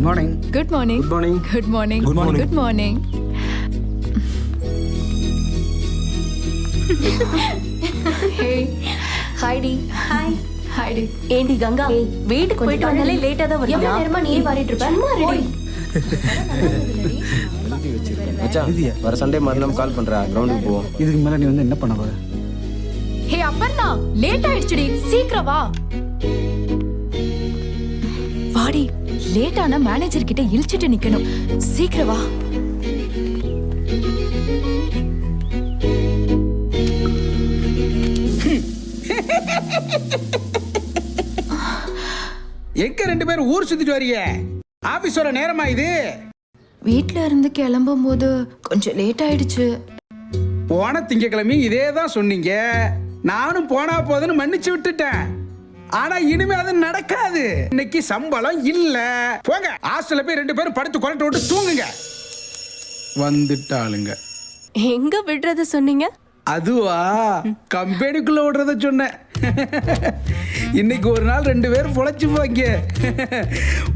Good morning good morning good morning good morning Good morning. Good morning hey ஹாய்டி hi ஹாய்டி ஏண்டி கங்கா வீட்டுக்கு போயிட்டு வந்தாலே லேட்டா தான் எவ்வளவு வருவியா நேரமா நீ பாடிட்டு இருப்ப? சும்மா ரெடி மச்சான் வர சண்டே மறுநாள் கால் பண்றேன் கிரவுண்டுக்கு போவோம். இதுக்கு மேல நீ வந்து என்ன பண்ண போற? ஹே அப்பர்ணா லேட் ஆயிடுச்சுடி. சீக்கிரம் வா. வாடி. லேட் ஆனா மேனேஜர் கிட்ட இழிச்சிட்டு நிக்கணும். சீக்கிரம் வா. எங்க ரெண்டு பேரும் ஊர் சுத்திட்டு வரீங்க? ஆபீஸோட நேரமா இது? வீட்ல இருந்து கிளம்பும் போது கொஞ்சம் லேட் ஆயிடுச்சு. போன திங்கக்கிழமை இதே தான் சொன்னீங்க. நானும் போனா போதுன்னு மன்னிச்சு விட்டுட்டேன். ஆனா இனிமே அது நடக்காது. இன்னைக்கு சம்பளம் இல்ல. போங்க. ஹாஸ்டல்ல போய் ரெண்டு பேரும் படுத்து குரட்டு விட்டு தூங்குங்க. வந்துட்டாளுங்க. எங்க விடுறது சொன்னீங்க? அதுவா? கம்பெனிக்குள்ள விடுறத சொன்னேன் இன்னைக்கு ஒரு நாள் ரெண்டு பேரும் பொழைச்சு போங்க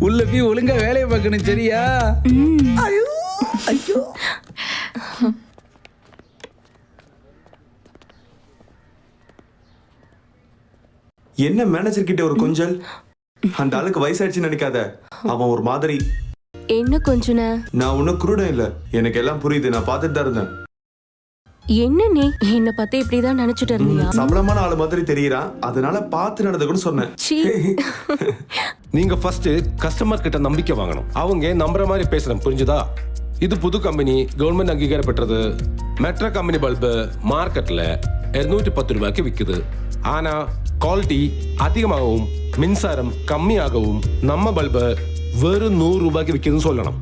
உள்ள போய் ஒழுங்கா வேலையை பார்க்கணும் சரியா? ஐயோ ஐயோ. என்ன மேனேஜர் கிட்ட ஒரு கொஞ்சல்? அந்த ஆளுக்கு வயசாயிடுச்சுன்னு நினைக்காத. அவன் ஒரு மாதிரி. என்ன கொஞ்சன? நான் ஒன்னும் குருடன் இல்ல. எனக்கு எல்லாம் புரியுது. நான் பார்த்துட்டு தான் இருந்தேன். என்ன நீ? என்ன பத்தி இப்படிதான் நினைச்சிட்டு இருந்தியா? சபலமான ஆளு மாதிரி தெரியறான் அதனால பார்த்து நடந்த கூட சொன்னேன் நீங்க ஃபர்ஸ்ட் கஸ்டமர் கிட்ட நம்பிக்கை வாங்கணும். அவங்க நம்புற மாதிரி பேசணும். புரிஞ்சுதா? இது புது கம்பெனி கவர்மெண்ட் அங்கீகாரம் பெற்றது மெட்ரோ கம்பெனி பல்பு மார்க்கெட்ல 210 பத்து ரூபாய்க்கு விக்குது. ஆனா குவாலிட்டி அதிகமாகவும் மின்சாரம் கம்மியாகவும் நம்ம பல்பு வெறும் நூறு ரூபாய்க்கு விக்குதுன்னு சொல்லணும்.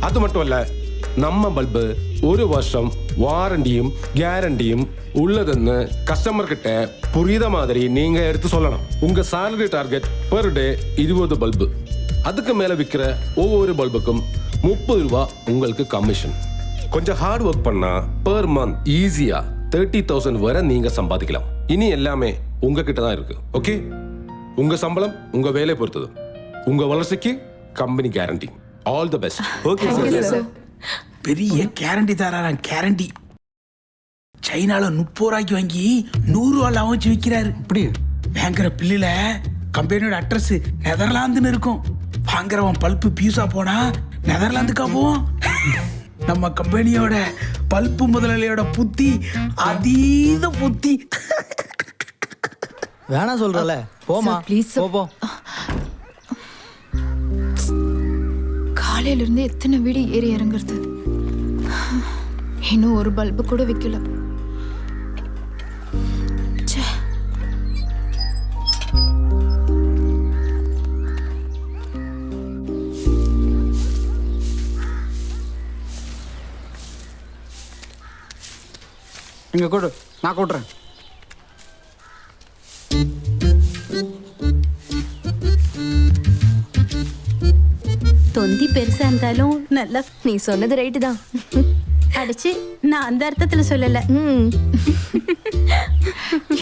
அது மட்டும் இல்ல நம்ம பல்பு ஒரு வருஷம் வாரண்டியும் கேரண்டியும் உள்ளதுன்னு கஸ்டமர் கிட்ட புரியுத மாதிரி நீங்க எடுத்து சொல்லணும். உங்க சேலரி டார்கெட் பெர் டே இருபது பல்பு அதுக்கு மேல விற்கிற ஒவ்வொரு பல்புக்கும் முப்பது ரூபா உங்களுக்கு கமிஷன் கொஞ்சம் ஹார்ட் ஒர்க் பண்ணா பெர் மந்த் ஈஸியா தேர்ட்டி தௌசண்ட் வரை நீங்க சம்பாதிக்கலாம். இனி எல்லாமே உங்ககிட்ட தான் இருக்கு ஓகே உங்க சம்பளம் உங்க வேலையை பொறுத்தது. உங்க வளர்ச்சிக்கு company guarantee all the best okay sir பெரிய கேரண்டி தராராம் கேரண்டி சைனால முப்பது ரூபாய்க்கு வாங்கி நூறு ரூபா லாபம் வச்சு விற்கிறாரு இப்படி? வாங்குற பில்லுல கம்பெனியோட அட்ரஸ் நெதர்லாந்துன்னு இருக்கும். வாங்குறவன் பல்ப்பு பியூஸா போனா நெதர்லாந்துக்கா போவோம். நம்ம கம்பெனியோட பல்ப்பு முதலாளியோட புத்தி அதீத புத்தி. வேணாம் சொல்றல போமா sir. போ போ. காலையில இருந்து எத்தனை வீடு ஏறி இறங்குறது? இன்னும் ஒரு பல்பு கூட விக்கல. ச்சே. இங்க கூடு. நான் கூட்டுறேன். தொந்தி பெருசா இருந்தாலும் நல்லா நீ சொன்னது ரைட்டு தான். அடிச்சு நான் அந்த அர்த்தத்துல சொல்லல. ம்.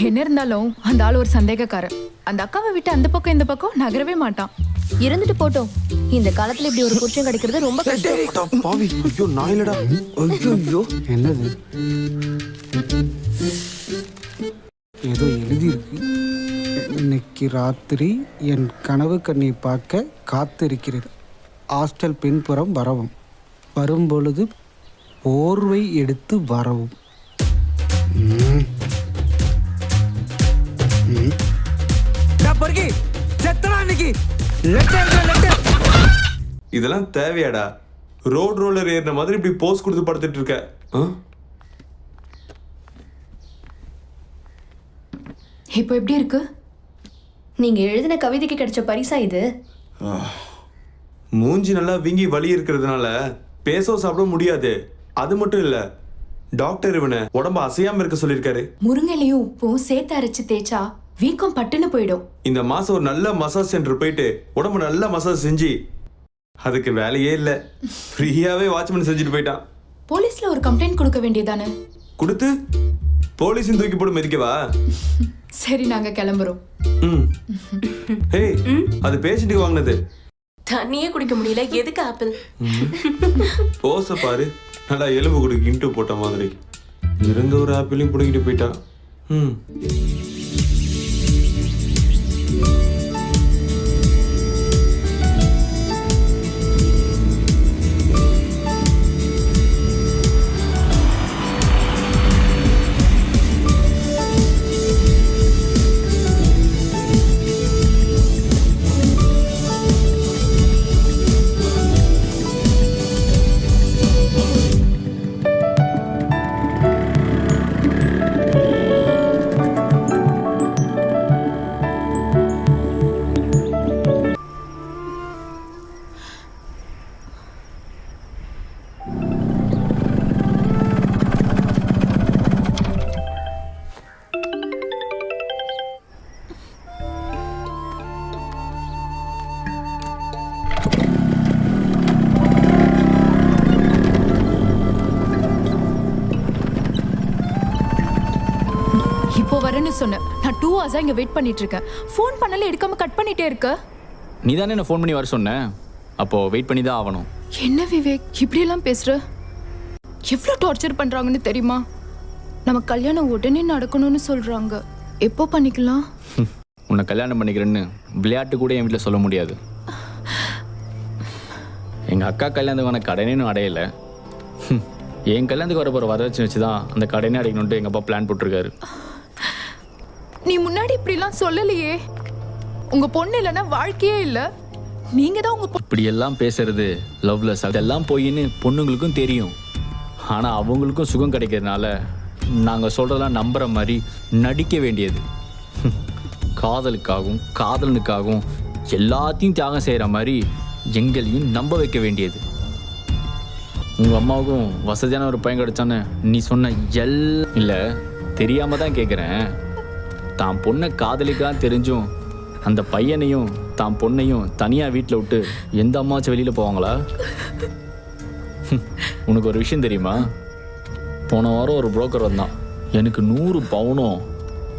என்ன இருந்தாலும் அந்த ஆள் ஒரு சந்தேகக்காரன் அந்த அக்காவை விட்டு அந்த பக்கம் இந்த பக்கம் நகரவே மாட்டான். இருந்துட்டு போட்டோம். இந்த காலத்துல இப்படி ஒரு புருஷன் கிடைக்கிறது ரொம்ப கஷ்டம். பாவி. ஐயோ நான் இல்லடா. ஐயோ என்னது? ஏதோ எழுதி இருக்கு இன்னைக்கு ராத்திரி என் கனவு கண்ணை பார்க்க காத்திருக்கிறது. ஹாஸ்டல் பின்புறம் வரவும். வரும் பொழுது போர்வை எடுத்து வரவும். இதெல்லாம் தேவையாடா. ரோட் ரோலர் ஏறின மாதிரி இப்படி போஸ் கொடுத்து படுத்துட்டு இருக்க. ஆ? இப்போ எப்படி இருக்கு? நீங்க எழுதின கவிதைக்கு கிடைச்ச பரிசா இது? மூஞ்சி நல்லா வீங்கி வலி இருக்கிறதுனால பேசோ சாப்பிட முடியாது. அது மட்டும் இல்ல டாக்டர் இவனை உடம்ப அசையாம இருக்க சொல்லியிருக்காரு. முருங்கைலையும் உப்பும் சேர்த்து அரைச்சு தேய்ச்சா வீக்கம் பட்டுன்னு போயிடும். இந்த மாசம் ஒரு நல்ல மசாஜ் சென்டர் போயிட்டு உடம்பு நல்லா மசாஜ் செஞ்சு அதுக்கு வேலையே இல்ல. ஃப்ரீயாவே வாட்ச்மேன் செஞ்சுட்டு போயிட்டான். போலீஸ்ல ஒரு கம்ப்ளைண்ட் கொடுக்க வேண்டியதானே? கொடுத்து போலீஸும் தூக்கி போட்டு மிதிக்கவா? சரி நாங்க கிளம்புறோம். ம். ஹே அது பேஷண்ட்டுக்கு வாங்கினது. தண்ணியே குடிக்க முடியல. எதுக்கு ஆப்பிள்? போச பாரு. நல்லா எலும்பு கொடுக்கு இன்ட்டு போட்ட மாதிரி. இருந்த ஒரு ஆப்பிளையும் பிடிக்கிட்டு போயிட்டா. ம். வரேன்னு சொன்னேன். நான் டூ ஹவர்ஸா இங்க வெயிட் பண்ணிட்டு இருக்கேன் ஃபோன் பண்ணல எடுக்காம கட் பண்ணிட்டே இருக்க. நீ தானே என்ன ஃபோன் பண்ணி வர சொன்ன? அப்போ வெயிட் பண்ணி தான் ஆகணும். என்ன விவேக் இப்படி எல்லாம் பேசுற? எவ்வளவு டார்ச்சர் பண்றாங்கன்னு தெரியுமா? நம்ம கல்யாணம் உடனே நடக்கணும்னு சொல்றாங்க. எப்போ பண்ணிக்கலாம்? உன்னை கல்யாணம் பண்ணிக்கிறேன்னு விளையாட்டு கூட என் வீட்டில் சொல்ல முடியாது. எங்கள் அக்கா கல்யாணத்துக்கான கடனேன்னு அடையல. ஹம். என் கல்யாணத்துக்கு வர போகிற வரதட்சணை வச்சு தான் அந்த கடனே அடைக்கணுன்ட்டு எங்கள் அப்பா பிளான் போட்டிருக்காரு. நீ முன்னாடி இப்படிலாம் சொல்லலையே. உங்க பொண்ணு இல்லைன்னா வாழ்க்கையே இல்லை. நீங்க தான் உங்க இப்படி எல்லாம் பேசுறது லவ்லெஸ் அதெல்லாம் போயின்னு பொண்ணுங்களுக்கும் தெரியும். ஆனால் அவங்களுக்கும் சுகம் கிடைக்கிறதுனால நாங்கள் சொல்கிறதெல்லாம் நம்புற மாதிரி நடிக்க வேண்டியது. காதலுக்காகவும் காதலனுக்காகவும் எல்லாத்தையும் தியாகம் செய்கிற மாதிரி எங்களையும் நம்ப வைக்க வேண்டியது. உங்கள் அம்மாவுக்கும் வசதியான ஒரு பையன் கிடைச்சான்னு நீ சொன்ன எல் இல்லை தெரியாம தான் கேட்குறேன் தான் பொண்ணை காதலிக்காக தெரிஞ்சும் அந்த பையனையும் தான் பொண்ணையும் தனியாக வீட்டில் விட்டு எந்த அம்மாச்சும் வெளியில் போவாங்களா? உனக்கு ஒரு விஷயம் தெரியுமா? போன வாரம் ஒரு புரோக்கர் வந்தான். எனக்கு நூறு பவுனும்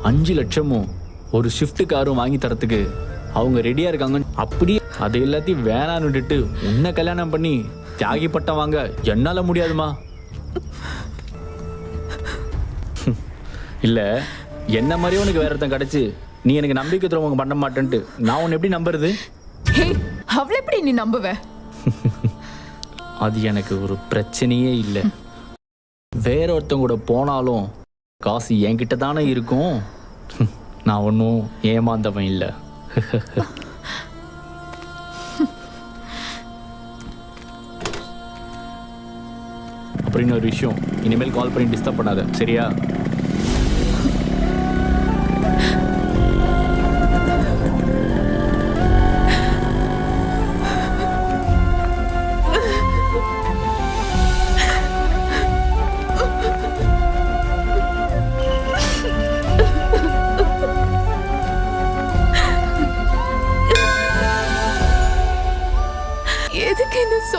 அஞ்சு லட்சமும் ஒரு ஷிஃப்ட் காரும் வாங்கி தரத்துக்கு அவங்க ரெடியாக இருக்காங்கன்னு அப்படியே அதை எல்லாத்தையும் வேணான்னு விட்டுட்டு உன்னை கல்யாணம் பண்ணி தியாகி பட்டம் வாங்க என்னால் முடியாதுமா. இல்லை என்ன மாதிரியே உனக்கு வேற ஒருத்தன் கிடச்சி நீ எனக்கு நம்பிக்கை துரோகம் பண்ண மாட்டேன்ட்டு. நான் உன்னை எப்படி நம்புறது? ஹே அவளை எப்படி நீ நம்புவ? அது எனக்கு ஒரு பிரச்சனையே இல்லை. வேற ஒருத்தன் கூட போனாலும் காசு என்கிட்ட தானே இருக்கும். நான் ஒன்றும் ஏமாந்தவன் இல்லை. அப்படின்னு ஒரு விஷயம். இனிமேல் கால் பண்ணி டிஸ்டர்ப் பண்ணாத. சரியா?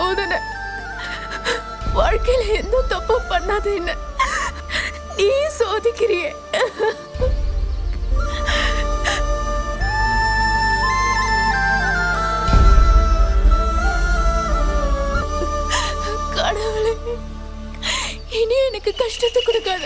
சோதனை வாழ்க்கையில எந்த தப்பு பண்ணாத என்ன நீ சோதிக்கிறியே கடவுளே இனி எனக்கு கஷ்டத்தை கொடுக்காத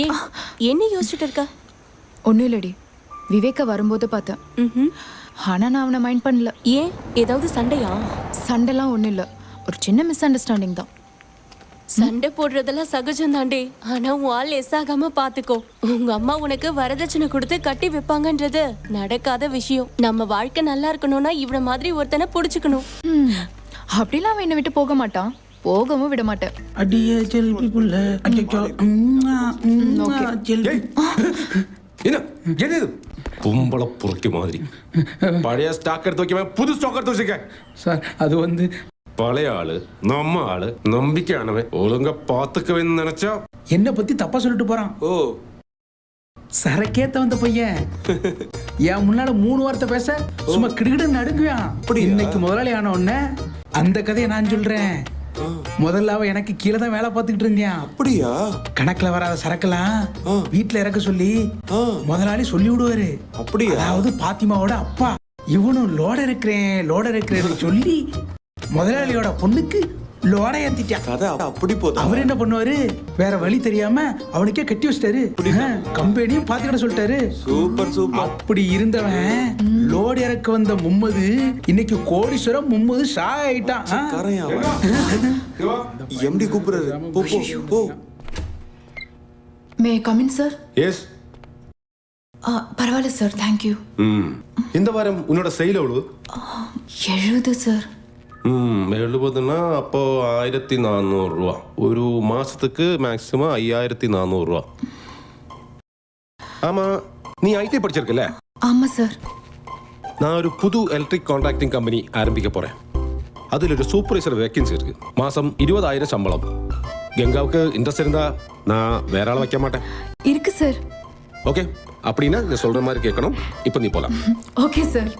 ஏ என்ன யோசிச்சுட்டு இருக்க ஒன்றும் இல்லடி விவேக்க வரும்போது பார்த்தேன். ம்ஹும். ஆனா நான் அவனை மைண்ட் பண்ணல. ஏன்? ஏதாவது சண்டையா? சண்டைலாம் ஒன்றும் இல்லை ஒரு சின்ன மிஸ் அண்டர்ஸ்டாண்டிங் தான். சண்டை போடுறதெல்லாம் சகஜம் தாண்டே. ஆனா உன் ஆள் எஸ் ஆகாம பாத்துக்கோ. உங்க அம்மா உனக்கு வரதட்சணை கொடுத்து கட்டி வைப்பாங்கன்றது நடக்காத விஷயம். நம்ம வாழ்க்கை நல்லா இருக்கணும்னா இவன மாதிரி ஒருத்தனை புடிச்சுக்கணும். அப்படிலாம் அவன் என்னை விட்டு போக மாட்டான். போகவும் விட மாட்டேன் அடியே ஜெல்பி புள்ள அச்சச்சோ. ஜெல்பி. என்ன? எது இது? கும்பல புரட்டி மாதிரி. பழைய ஸ்டாக் எடுத்து வைக்காம புது ஸ்டாக் எடுத்து வச்சிருக்க சார் அது வந்து பழைய ஆளு நம்ம ஆளு நம்பிக்கையானவன் ஒழுங்கா பாத்துக்கவேன்னு நினைச்சா? என்ன பத்தி தப்பா சொல்லிட்டு போறான். ஓ. சரக்கேத்த வந்த பையன். என் முன்னால மூணு வார்த்தை பேச சும்மா கிடுகிடுன்னு நடுங்குவான். இன்னைக்கு முதலாளி ஆன உடனே அந்த கதையை நான் சொல்றேன். முதல்ல அவன் எனக்கு கீழே தான் வேலை பார்த்துக்கிட்டு இருந்தான் அப்படியா? கணக்குல வராத சரக்கெல்லாம் வீட்டுல இறக்க சொல்லி முதலாளி சொல்லி விடுவாரு. அப்படியா? அதாவது பாத்திமாவோட அப்பா. இவனும் லோட இருக்கிறேன் லோட இருக்கிறேன்னு சொல்லி முதலாளியோட பொண்ணுக்கு லோட ஏத்திட்டான் கதை அப்படி போதா அவர் என்ன பண்ணுவாரு? வேற வழி தெரியாம அவனுக்கே கட்டி வச்சிட்டாரு. கம்பெனியும் பாத்துக்கிட சொல்லிட்டாரு. Super super. அப்படி இருந்தவன் லோடு இறக்க வந்த மும்மது இன்னைக்கு கோடீஸ்வரம் மும்மது ஷா ஆயிட்டான். எம்டி கூப்பிடுறாரு? போ போ போ. May come in sir yes பரவாயில்ல சார் தேங்க்யூ இந்த வாரம் உன்னோட செயல் எவ்வளவு? எழுது சார் ம் எழுபதுன்னா அப்போ ஆயிரத்தி நானூறுரூவா ஒரு மாசத்துக்கு மேக்ஸிமம் ஐயாயிரத்தி நானூறுரூவா ஆமா நீ ஐடி படிச்சிருக்கல ஆமாம் சார் நான் ஒரு புது எலக்ட்ரிக் கான்ட்ராக்டிங் கம்பெனி ஆரம்பிக்க போறேன் அதில் ஒரு சூப்பர்வைசர் வேக்கன்சி இருக்கு மாசம் இருபதாயிரம் சம்பளம் கங்காவுக்கு இன்ட்ரெஸ்ட் இருந்தா நான் வேற ஆள் வைக்க மாட்டேன் இருக்கு சார் ஓகே அப்படின்னா நீ சொல்ற மாதிரி கேட்கணும் இப்போ நீ போலாம் ஓகே சார்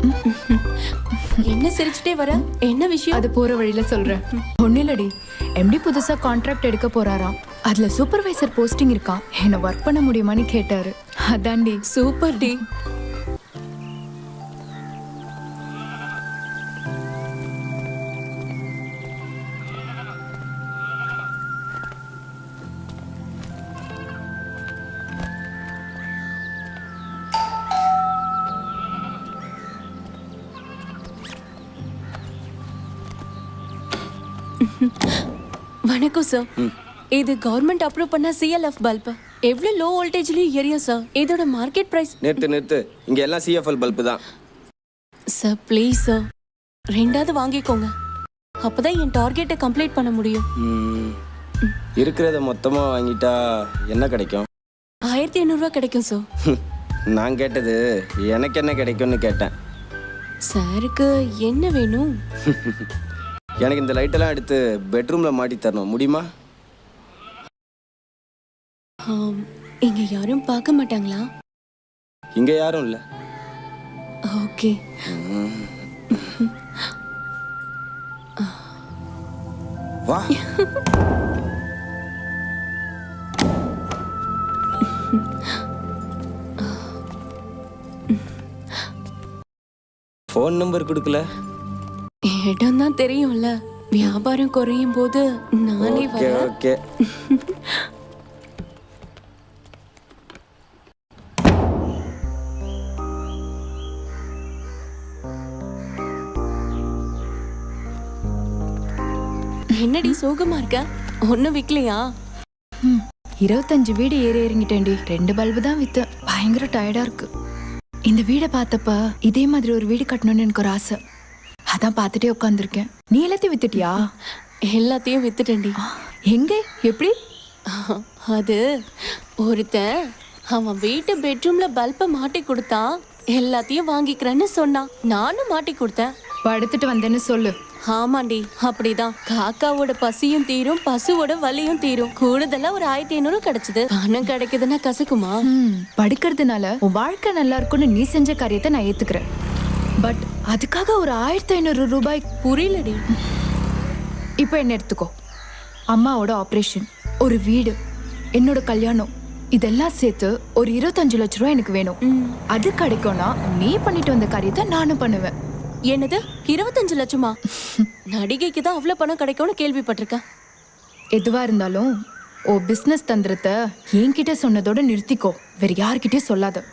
என்ன சிரிச்சுட்டே வர? என்ன விஷயம்? அது போற வழியில சொல்றேன். ஒன்னும் இல்லடி. எம்டி புதுசா கான்ட்ராக்ட் எடுக்க போறாராம். அதுல சூப்பர்வைசர் போஸ்டிங் இருக்கான் என்ன ஒர்க் பண்ண முடியுமான்னு கேட்டாரு. அதான்டி. சூப்பர் டி. வணக்கம் சார் இது கவர்மெண்ட் அப்ரூவ் பண்ண சிஎல்எஃப் பல்ப் எவ்வளவு லோ வோல்டேஜ்லயும் எரியும் சார் இதோட மார்க்கெட் பிரைஸ் நிறுத்து நிறுத்து. இங்க எல்லாம் சிஎஃப்எல் பல்பு தான். சார் ப்ளீஸ் சார் ரெண்டாவது வாங்கிக்கோங்க. அப்பதான் என் டார்கெட்டை கம்ப்ளீட் பண்ண முடியும். ம், இருக்கிறத மொத்தமா வாங்கிட்டா என்ன கிடைக்கும்? ஆயிரத்தி ஐநூறுரூவா கிடைக்கும் சார் நான் கேட்டது எனக்கு என்ன கிடைக்கும்னு கேட்டேன். சாருக்கு என்ன வேணும்? எனக்கு இந்த லைட்டெல்லாம் எடுத்து பெட்ரூம்ல மாட்டி தரணும். முடியுமா? இங்க யாரும் பார்க்க மாட்டாங்களா? இங்க யாரும் இல்ல. ஓகே. வா. ஃபோன் நம்பர் கொடுக்கல. இடம் தான் தெரியும்ல. வியாபாரம் குறையும் போது நானே வரேன். ஓகே. என்னடி சோகமா இருக்க? ஒன்னும் விக்கலையா? இருபத்தஞ்சு வீடு ஏறி இறங்கிட்டேன்டி. ரெண்டு பல்பு தான் வித்து பயங்கர டயர்டா இருக்கு. இந்த வீடை பார்த்தப்ப இதே மாதிரி ஒரு வீடு கட்டணும்னு எனக்கு ஒரு ஆசை. அதான் பார்த்துட்டே உட்காந்துருக்கேன் நீ எல்லாத்தையும் வித்துட்டியா? எல்லாத்தையும் வித்துட்டேன்டி. எங்க? எப்படி? அது ஒருத்தன் அவன் வீட்டு பெட்ரூம்ல பல்ப மாட்டி கொடுத்தான். எல்லாத்தையும் வாங்கிக்கிறேன்னு சொன்னான். நானும் மாட்டி கொடுத்தேன். படுத்துட்டு வந்தேன்னு சொல்லு. ஆமாண்டி அப்படிதான். காக்காவோட பசியும் தீரும் பசுவோட வலியும் தீரும். கூடுதலா ஒரு ஆயிரத்தி ஐநூறு கிடைச்சது. பணம் கிடைக்குதுன்னா கசக்குமா? படுக்கிறதுனால உன் வாழ்க்கை நல்லா இருக்கும்னு நீ செஞ்ச காரியத்தை நான் ஏத்துக்கிறேன். பட் அதுக்காக ஒரு ஆயிரத்தி ஐநூறு ரூபாய் புரியலடி. இப்போ என்ன எடுத்துக்கோ. அம்மாவோட ஆப்ரேஷன் ஒரு வீடு என்னோட கல்யாணம் இதெல்லாம் சேர்த்து ஒரு இருபத்தஞ்சு லட்ச ரூபாய் எனக்கு வேணும். அது கிடைக்கும்னா நீ பண்ணிட்டு வந்த காரியத்தை நானும் பண்ணுவேன். என்னது? இருபத்தஞ்சு லட்சமா? நடிகைக்கு தான் அவ்வளவு பணம் கிடைக்கும்னு கேள்விப்பட்டிருக்கேன். எதுவா இருந்தாலும் ஓ பிசினஸ் தந்திரத்தை என்கிட்ட சொன்னதோட நிறுத்திக்கோ. வேற யார்கிட்டயும் சொல்லாத.